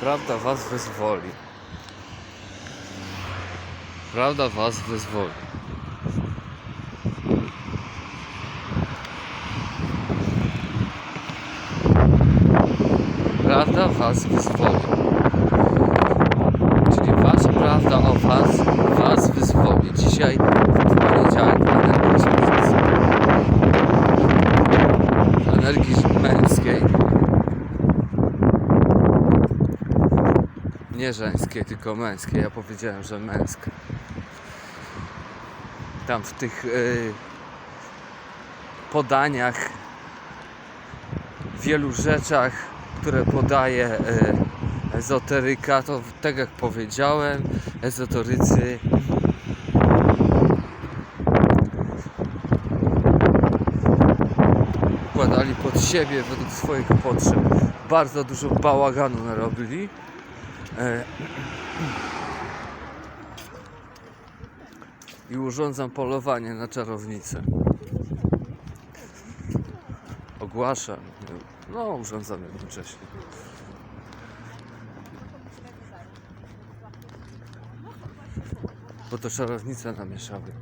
Prawda was wyzwoli. Prawda was wyzwoli. Prawda was wyzwoli. Czyli wasza prawda o was was wyzwoli. Dzisiaj w poniedziałek energii księżyca. Energii męskiej. Nie żeńskiej, tylko męskiej. Ja powiedziałem, że męska. Tam w tych y, podaniach, wielu rzeczach, które podaje y, ezoteryka, to tak jak powiedziałem, ezoterycy układali pod siebie według swoich potrzeb. Bardzo dużo bałaganu narobili. E, I urządzam polowanie na czarownicę. Ogłaszam. No, urządzam jednocześnie. Bo to czarownice namieszały.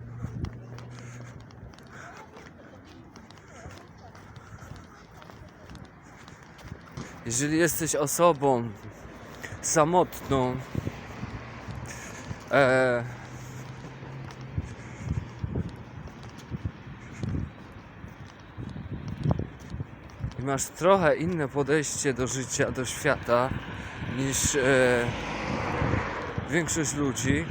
Jeżeli jesteś osobą samotną, e, i masz trochę inne podejście do życia, do świata niż e, większość ludzi,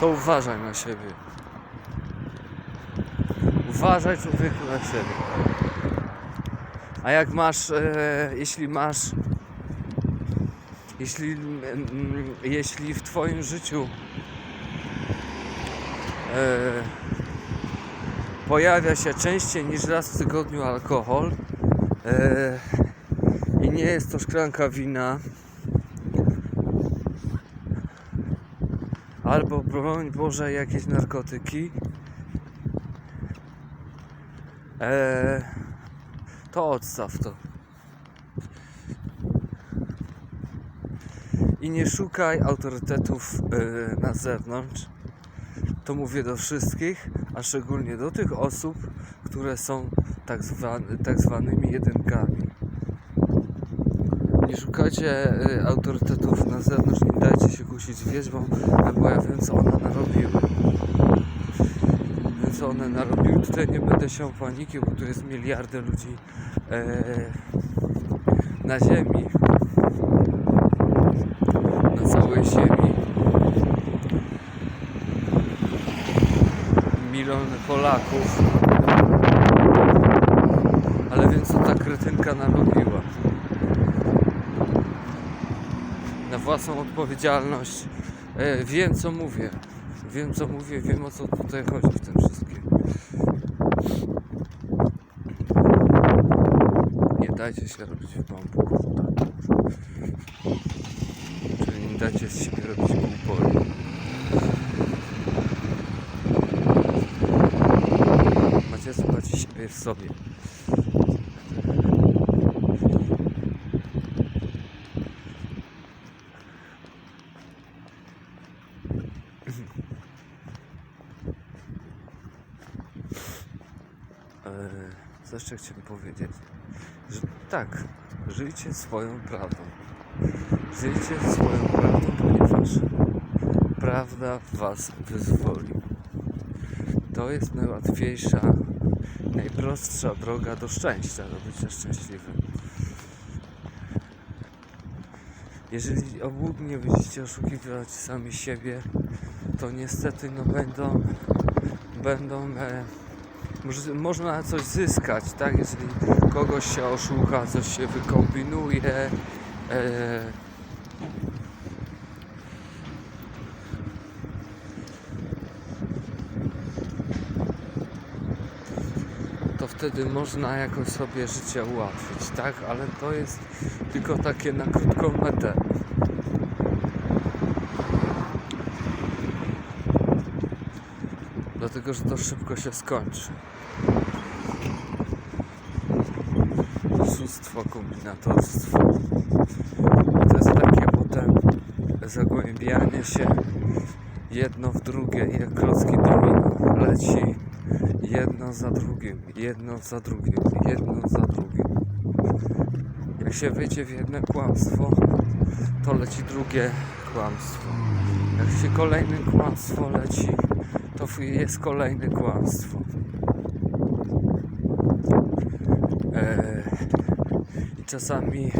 to uważaj na siebie. Uważaj człowieku na siebie. A jak masz, e, jeśli masz, jeśli, jeśli w Twoim życiu e, pojawia się częściej niż raz w tygodniu alkohol e, i nie jest to szklanka wina, albo broń Boże jakieś narkotyki, e, to odstaw to. I nie szukaj autorytetów e, na zewnątrz. To mówię do wszystkich, a szczególnie do tych osób, które są tak, zwany, tak zwanymi jedynkami. Nie szukajcie e, autorytetów na zewnątrz, nie dajcie się kusić wierzbą, bo ja wiem co one narobiły. Co one narobiły. Tutaj nie będę się paniki, bo tu jest miliardy ludzi e, na ziemi. Na całej ziemi. Miliony Polaków. Ale wiem co ta kretynka narobiła. Na własną odpowiedzialność. E, wiem co mówię. Wiem co mówię, wiem o co tutaj chodzi w tym wszystkim. Nie dajcie się robić w. Czyli nie dajcie z siebie robić głupoty. Macie słuchać siebie w sobie. Eee, co jeszcze chciałem powiedzieć? Że tak, żyjcie swoją prawdą. Żyjcie swoją prawdą, ponieważ prawda was wyzwoli. To jest najłatwiejsza, najprostsza droga do szczęścia, do bycia szczęśliwym. Jeżeli obłudnie będziecie oszukiwać sami siebie, to niestety no będą, będą e, Może- można coś zyskać, tak? Jeżeli kogoś się oszuka, coś się wykombinuje. E, to wtedy można jakoś sobie życie ułatwić, tak? Ale to jest tylko takie na krótką metę. Dlatego, że to szybko się skończy. kłamstwo, kombinatorstwo. To jest takie potem zagłębianie się jedno w drugie, jak klocki domino. Leci jedno za drugim, jedno za drugim, jedno za drugim. Jak się wejdzie w jedno kłamstwo, to leci drugie kłamstwo. Jak się kolejne kłamstwo leci, to jest kolejne kłamstwo. Eee, czasami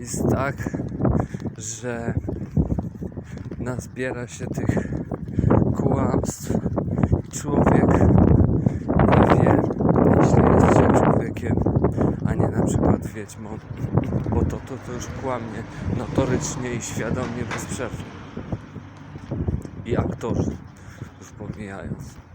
jest tak, że nazbiera się tych kłamstw i człowiek nie wie, jeśli jest się człowiekiem, a nie na przykład wiedźmą, bo to, to, to już kłamie notorycznie i świadomie bez przerwy. I aktorzy, już pomijając.